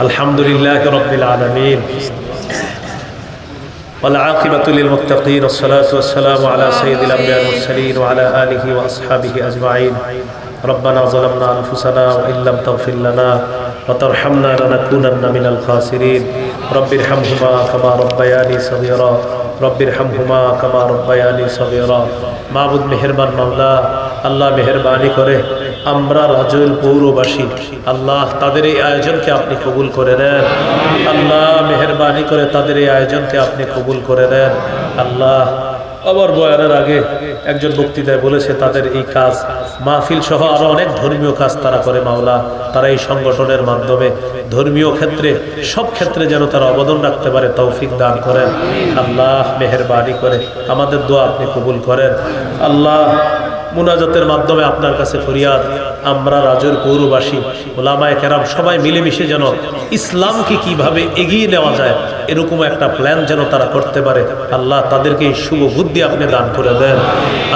الحمد لله رب العالمين والعاقبة للمتقين والصلاة والسلام على سيد الأنبياء والمرسلين وعلى آله وأصحابه أجمعين. ربنا ظلمنا أنفسنا وإن لم تغفر لنا وترحمنا لنكونن من الخاسرين. رب ارحمهما كما ربياني صغيرا. رب ارحمهما كما ربياني صغيرا. معبود مهربان مولا الله مهرباني করে আমরা রাজুল পৌরবাসী, আল্লাহ তাদের এই আয়োজনকে আপনি কবুল করে নেন। আল্লাহ মেহরবানি করে তাদের এই আয়োজনকে আপনি কবুল করে নেন। আল্লাহ আবার বয়ানের আগে একজন বক্তৃতায় বলেছে, তাদের এই কাজ মাহফিল সহ আরও অনেক ধর্মীয় কাজ তারা করে মাওলা। তারা এই সংগঠনের মাধ্যমে ধর্মীয় ক্ষেত্রে, সব ক্ষেত্রে যেন তারা অবদান রাখতে পারে, তৌফিক দান করেন। আল্লাহ মেহরবানি করে আমাদের দোয়া আপনি কবুল করেন। আল্লাহ মুনাজাতের মাধ্যমে আপনার কাছে ফরিয়াদ। আমরা রাজুর পৌরবাসী ওলামায় কেরাম সবাই মিলেমিশে যেন ইসলামকে কীভাবে এগিয়ে নেওয়া যায় এরকম একটা প্ল্যান যেন তারা করতে পারে। আল্লাহ তাদেরকে এই শুভ বুদ্ধি আপনি দান করে দেন।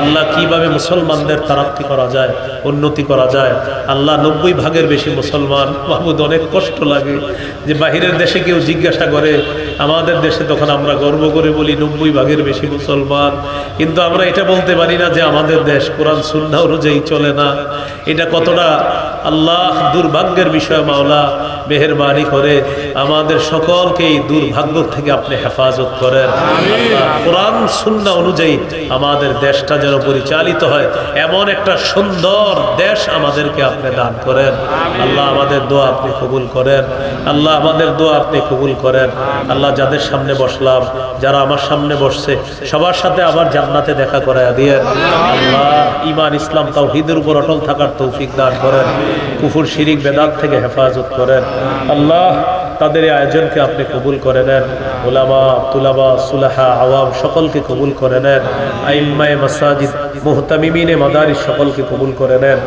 আল্লাহ কীভাবে মুসলমানদের তারাক্তি করা যায়, উন্নতি করা যায়। আল্লাহ নব্বই ভাগের বেশি মুসলমান, মাহমুদ অনেক কষ্ট লাগে যে বাহিরের দেশে কেউ জিজ্ঞাসা করে আমাদের দেশে তখন আমরা গর্ব করে বলি নব্বই ভাগের বেশি মুসলমান। কিন্তু আমরা এটা বলতে পারি না যে আমাদের দেশ কোরআন সুন্না অনুযায়ী চলে না। এটা কতটা আল্লাহ দুর্ভাগ্যের বিষয় মাওলা, মেহরবানি করে আমাদের সকলকে এই দুর্ভাগ্য থেকে আপনি হেফাজত করেন। কোরআন সুন্না অনুযায়ী আমাদের দেশটা যেন পরিচালিত হয়, এমন একটা সুন্দর দেশ আমাদেরকে আপনি দান করেন। আল্লাহ আমাদের দোয়া আপনি কবুল করেন। আল্লাহ আমাদের দোয়া আপনি কবুল করেন। আল্লাহ যাদের সামনে বসলাম, যারা আমার সামনে বসছে, সবার সাথে আবার জান্নাতে দেখা করায় দিয়ে আল্লাহ ইমান ইসলাম তাও হিদের উপর অটল থাকার তৌফিক দান করেন, কুফুর, শিরিক, বেদাত থেকে হেফাজত করেন। আল্লাহ তাদের এই আয়োজনকে আপনি কবুল করে নেন। ওলামা তুলাবা, সুলাহা, আওয়াম সকলকে কবুল করে নেন। আইম্মায় মাসাজিদ মোহতামিমিনে মাদারিস সকলকে কবুল করে নেন।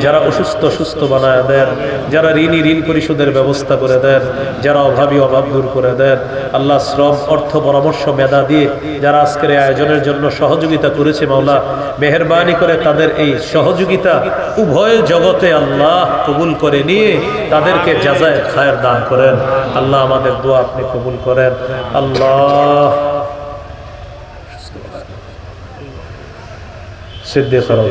যারা অসুস্থ, সুস্থ বানায় দেন। যারা ঋণী ঋণ পরিশোধের ব্যবস্থা করে দেন। যারা অভাবী, অভাব দূর করে দেন। আল্লাহ শ্রম, অর্থ, পরামর্শ, মেধা দিয়ে যারা আজকের আয়োজনের জন্য সহযোগিতা করেছে মাওলা, মেহরবানি করে তাদের এই সহযোগিতা উভয় জগতে আল্লাহ কবুল করে নিয়ে তাদেরকে যাজায় খায়ের দান করেন। আল্লাহ আমাদের দোয়া আপনি কবুল করেন। আল্লাহ। سدے کرو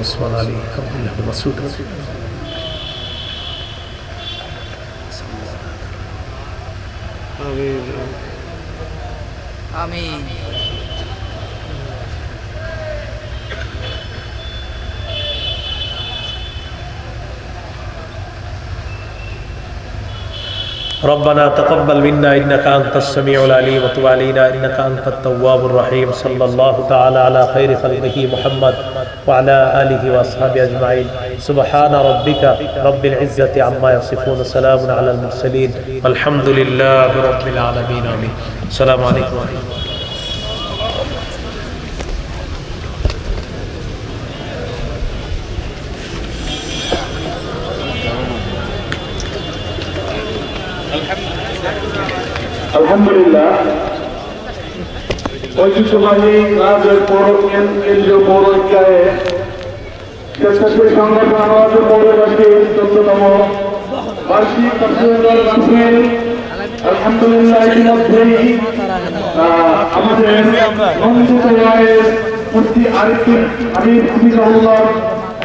عثمان علی عبداللہ مسعود آمين آمين ربنا تقبل منا إنك أنت السميع العليم وتب علينا إنك أنت التواب الرحيم. صلى الله تعالى على خير خلقه محمد وعلى آله وأصحابه أجمعين. سبحان ربك رب العزة عما يصفون. سلام على المرسلين. والحمد لله رب العالمين. آمين. السلام عليكم. ورحمه الله আলহামদুলিল্লাহ। ঐতিহ্যবাহী রাজের পৌর কেন- কেন্দ্রীয় পৌর ইকায়ে স্বেচ্ছাসেবী সংগঠন আমাদের পৌরবাসীর চোদ্দতম বার্ষিক আলহামদুলিল্লাহ, ইতিমধ্যেই আমাদের নন্দিত রায়ের মুফতি আরিফুল হাবিব হাফিজাহুল্লাহ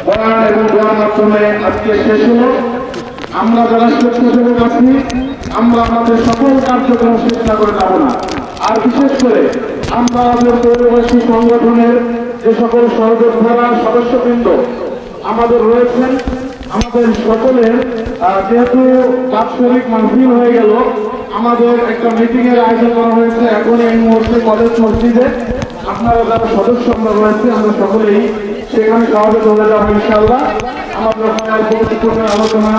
বয়ান এবং মাধ্যমে আজকে শেষ হলো। আমরা যারা স্বেচ্ছাসেবক আছি, আমরা আমাদের সকল কার্যক্রম চেষ্টা করে যাব না। আর বিশেষ করে আমরা আমাদের পৌরবাসী সংগঠনের যে সকল সহযোদ্ধারা, সদস্যবৃন্দ আমাদের রয়েছেন, আমাদের সকলের যেহেতু বাৎসরিক মাহফিল হয়ে গেল, আমাদের একটা মিটিং এর আয়োজন করা হয়েছে এখন এই মুহূর্তে কলেজ মসজিদে। আপনারা যারা সদস্য আমরা রয়েছে, আমরা সকলেই সেখানে সহজে চলে যাব ইনশাল্লাহ আমাদের আলোচনা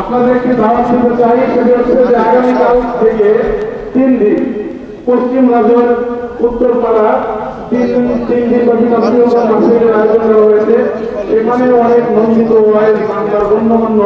আপনাদেরকে দাওয়াত দিতে চাই, সেটা থেকে তিন দিন পশ্চিম রাজ্যের উত্তরপাড়া তিন তিন দিন হয়েছে। সেখানে অনেক নন্দিত ওয়াইজ বাংলার গণ্যমান্য